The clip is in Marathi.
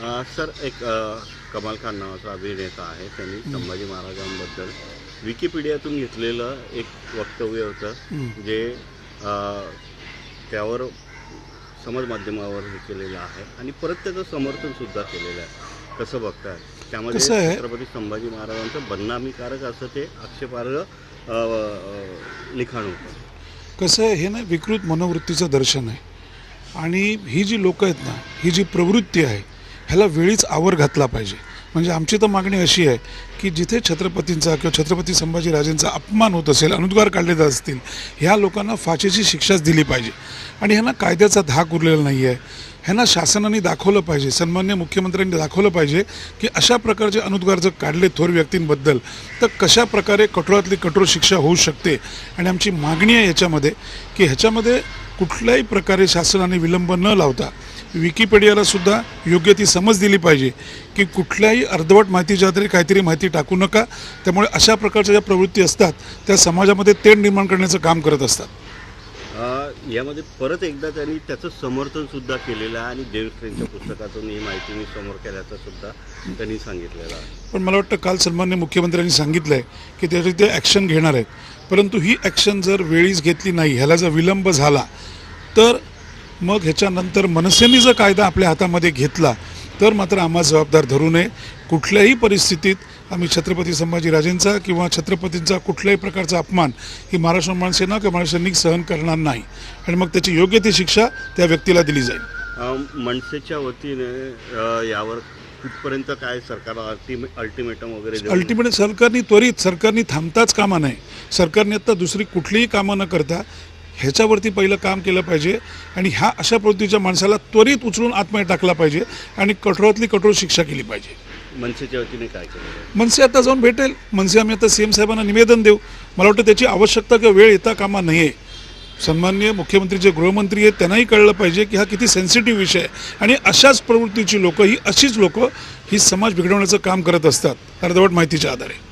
सर एक कमाल खान नावाचा अभिनेता आहे. त्यांनी संभाजी महाराजांबद्दल विकिपीडियातून घेतलेलं एक वक्तव्य होतं जे त्यावर समाज माध्यमावर हे केलेलं आहे आणि परत त्याचं समर्थन सुद्धा केलेलं आहे. कसं बघताय? त्यामध्ये? छत्रपती संभाजी महाराजांचं बदनामीकारक असं ते आक्षेपार्ह लिखाण होतं. कसं आहे? हे ना विकृत मनोवृत्तीचं दर्शन आहे. आणि ही जी लोकं आहेत ना ही जी प्रवृत्ती आहे ह्याला वेळीच आवर घातला पाहिजे. म्हणजे आमची तर मागणी अशी आहे की जिथे छत्रपतींचा किंवा छत्रपती संभाजीराजेंचा अपमान होत असेल अनुद्गार काढले जात असतील ह्या लोकांना फाशीची शिक्षाच दिली पाहिजे. आणि ह्यांना कायद्याचा धाक उरलेला नाही आहे ह्यांना शासनाने दाखवलं पाहिजे सन्मान्य मुख्यमंत्र्यांनी दाखवलं पाहिजे की अशा प्रकारचे अनुद्गार जर काढले थोर व्यक्तींबद्दल तर कशा प्रकारे कठोरातली कठोर शिक्षा होऊ शकते? आणि आमची मागणी आहे याच्यामध्ये की ह्याच्यामध्ये कुठल्याही प्रकारे शासनाने विलंब न लावता विकिपीडियाला सुद्धा योग्य ती समज दिली पाहिजे की कुठल्याही अर्धवट माहितीच्या आधारे काहीतरी माहिती टाकू नका त्यामुळे अशा प्रकारच्या ज्या प्रवृत्ती असतात त्या समाजामध्ये तेढ निर्माण करण्याचं काम करत असतात. यामध्ये परत एकदा त्यांनी त्याचं समर्थन सुद्धा केलेलं आहे आणि देवश्रेंच्या पुस्तकातून ही माहिती मी समोर केल्याचं सुद्धा त्यांनी सांगितलेलं आहे. पण मला वाटतं काल सन्मान्य मुख्यमंत्र्यांनी सांगितलं आहे की त्याची ते ॲक्शन घेणार आहेत. परंतु ही ॲक्शन जर वेळीच घेतली नाही ह्याला जर विलंब झाला तर मग ह्याच्यानंतर मनसेने जर कायदा आपल्या हातामध्ये घेतला तर मात्र आम्हा जबाबदार धरू नये. कुठल्याही परिस्थितीत आम्ही छत्रपती संभाजीराजेंचा किंवा छत्रपतींचा कुठल्याही प्रकारचा अपमान ही महाराष्ट्र माणसेना किंवा महाराष्ट्र सैनिक सहन करणार नाही. आणि मग त्याची योग्य ती शिक्षा त्या व्यक्तीला दिली जाईल. मनसेच्या वतीने यावर कुठपर्यंत काय सरकारला अल्टिमे अल्टिमेटम वगैरे देऊन- अल्टिमेट सरकारने त्वरित सरकारने थांबताच कामा नाही सरकारने आत्ता दुसरी कुठलीही कामं न करता ह्याच्यावरती पहिलं काम केलं पाहिजे आणि ह्या अशा प्रवृत्तीच्या माणसाला त्वरित उचलून आतमध्ये टाकला पाहिजे आणि कठोरातली कठोर शिक्षा केली पाहिजे. मनसेच्या वतीने काय केलं? मनसे आता जाऊन भेटेल. मनसे आम्ही आता सी एम साहेबांना निवेदन देऊ. मला वाटतं त्याची आवश्यकता किंवा वेळ येता कामा नाही आहे सन्माननीय मुख्यमंत्री जे गृहमंत्री आहेत त्यांनाही कळलं पाहिजे की हा किती सेन्सिटिव्ह विषय आहे. आणि अशाच प्रवृत्तीची लोकं ही अशीच लोकं ही समाज बिघडवण्याचं काम करत असतात. अर्धवट माहितीच्या आधारे.